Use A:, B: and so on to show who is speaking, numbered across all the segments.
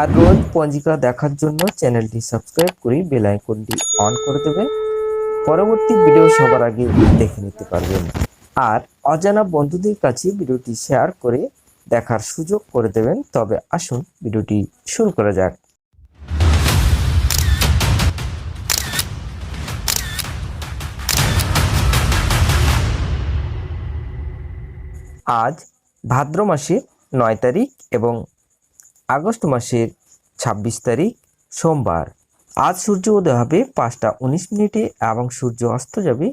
A: আর রোজ পঞ্জিকা দেখার জন্য চ্যানেলটি সাবস্ক্রাইব করে বেল আইকনটি অন করে দেবেন। পরবর্তী ভিডিও সবার আগে দেখে নিতে পারবেন। আর অজানা বন্ধুদের কাছে ভিডিওটি শেয়ার করে দেখার সুযোগ করে দেবেন। তবে আসুন ভিডিওটি শুরু করা যাক। আজ ভাদ্র মাসের নয় তারিখ এবং আগস্ট মাসের ছাব্বিশ তারিখ, সোমবার। আজ সূর্য উদয় হবে পাঁচটা উনিশ মিনিটে এবং সূর্য অস্ত যাবে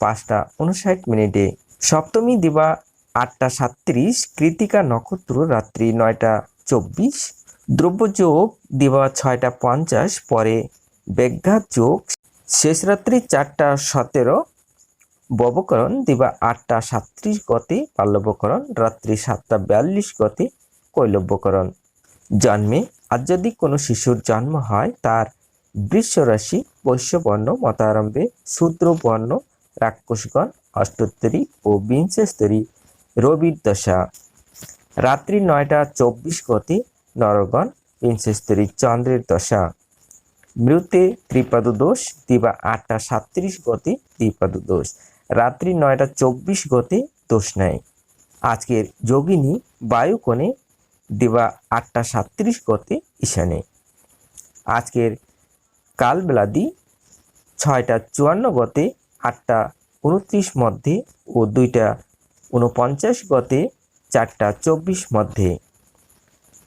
A: পাঁচটা উনষাট মিনিটে। সপ্তমী দিবা আটটা সাতত্রিশ কৃতিকা নক্ষত্র রাত্রি নয়টা চব্বিশ, দ্রব্যযোগ দিবা ছয়টা পঞ্চাশ, পরে বেঘাত যোগ শেষ রাত্রি চারটা সতেরো, ববকরণ দিবা আটটা সাতত্রিশ গতে, পাল্লবকরণ রাত্রি সাতটা বিয়াল্লিশ গতে, কৈলব্যকরণ। জন্মে আর যদি কোনো শিশুর জন্ম হয়, তার বৃষ রাশি বৈশ্যবর্ণ মতারম্ভে শূদ্রবর্ণ রাক্ষসগণ অষ্টোত্তরী ও বিংশস্তরী রবির দশা। রাত্রি নয়টা চব্বিশ গতি নরগণ বিংশস্তরী চন্দ্রের দশা। মৃতে ত্রিপাদ দোষ দিবা আটটা সাতত্রিশ গতি ত্রিপাদ দোষ রাত্রি নয়টা চব্বিশ গতি দোষ নেয়। আজকের যোগিনী বায়ুকোণে দিবা আটটা সাতত্রিশ গতে ঈশানে। আজকের কালবেলাদি ছয়টা চুয়ান্ন গতে, আটটা উনত্রিশ মধ্যে ও দুইটা উনপঞ্চাশ গতে, চারটা চব্বিশ মধ্যে।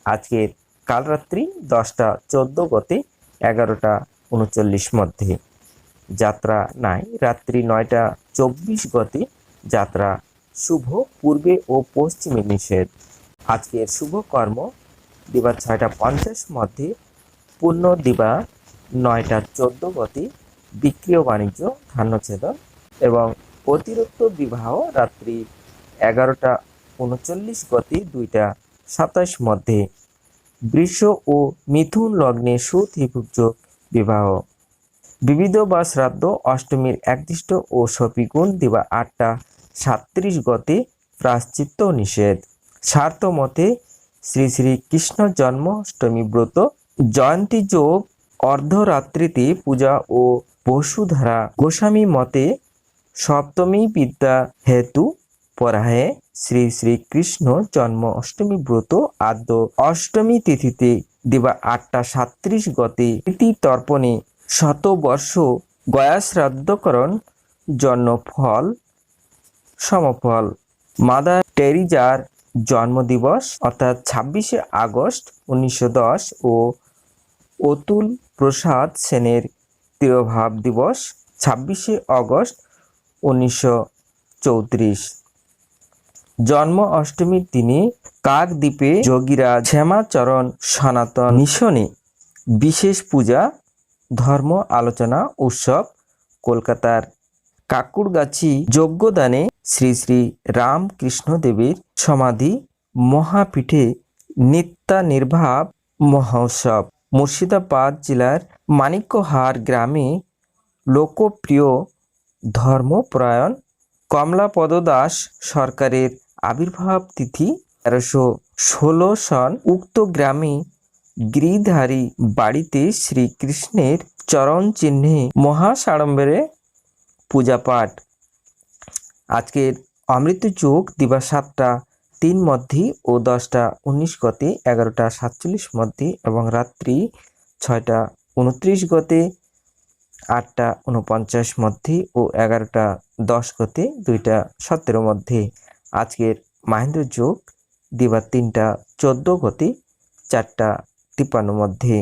A: আজকের কালরাত্রি দশটা চোদ্দ গতে, এগারোটা উনচল্লিশ মধ্যে। যাত্রা নাই, রাত্রি নয়টা চব্বিশ গতে, যাত্রা শুভ, পূর্বে ও পশ্চিমে নিষেধ। আজকের শুভ কর্ম। দিবা ছয়টা পঞ্চাশ মধ্যে পূর্ণ দিবা নয়টা চোদ্দ গতি বিক্রিয় বাণিজ্য, ধান্যছেদন এবং অতিরিক্ত বিবাহ রাত্রি এগারোটা উনচল্লিশ গতি দুইটা সাতাশ মধ্যে বৃষ ও মিথুন লগ্নে সুত্রিভুজ বিবাহ। বিবিধ বা শ্রাদ্ধ অষ্টমীর একদিষ্ট ও সপিগুণ দিবা আটটা সাত্রিশ গতে প্রাশ্চিত্য নিষেধ। স্বার্থ মতে শ্রী শ্রী কৃষ্ণ জন্মাষ্টমী ব্রত, জয়ন্তী যোগ, অর্ধরাত্রিতে পূজা ও বসুধারা। গোস্বামী মতে সপ্তমী বিদ্যা হেতু পরাহে শ্রী শ্রী কৃষ্ণ জন্ম অষ্টমী ব্রত আদ্য। অষ্টমী তিথিতে দিবা আটটা সাত্রিশ গতে প্রীতি তর্পণে শতবর্ষ গয়াশ্রাদ্ধকরণ জন্ম ফল সমফল। মাদার টেরিজার জন্মদিবস, অর্থাৎ ছাব্বিশে আগস্ট উনিশশো দশ ও অতুল প্রসাদ সেনের তিরোভাব দিবস, ছাব্বিশে আগস্ট উনিশশো জন্ম অষ্টমীর তিনি কাকদ্বীপে যোগীরা শ্যামাচরণ সনাতন মিশনে বিশেষ পূজা, ধর্ম আলোচনা, উৎসব কলকাতার কাকুরগাছি যজ্ঞদানে শ্রী শ্রী রামকৃষ্ণ দেবের সমাধি মহাপীঠে নিত্যানির্ভাব মহোৎসব। মুর্শিদাবাদ জেলার মানিক্যহার গ্রামে লোকপ্রিয় ধর্মপ্রায়ণ কমলাপদ দাস সরকারের আবির্ভাব তিথি তেরোশো ষোলো সন উক্ত গ্রামে গিরিধারী বাড়িতে শ্রীকৃষ্ণের চরণ চিহ্নে মহাসাড়ম্বরে পূজাপাঠ। আজকের অমৃত যোগ দিবা সাতটা, তিন মধ্যে ও দশটা, উনিশ গতে, এগারোটা, সাতচল্লিশ মধ্যে এবং রাত্রি ছয়টা, উনত্রিশ গতে, আটটা, উনপঞ্চাশ মধ্যে ও এগারোটা, দশ গতে, দুইটা, সতেরো মধ্যে। আজকের মাহেন্দ্র যোগ দিবা তিনটা, চোদ্দ গতে, চারটা, তিপ্পান্ন মধ্যে।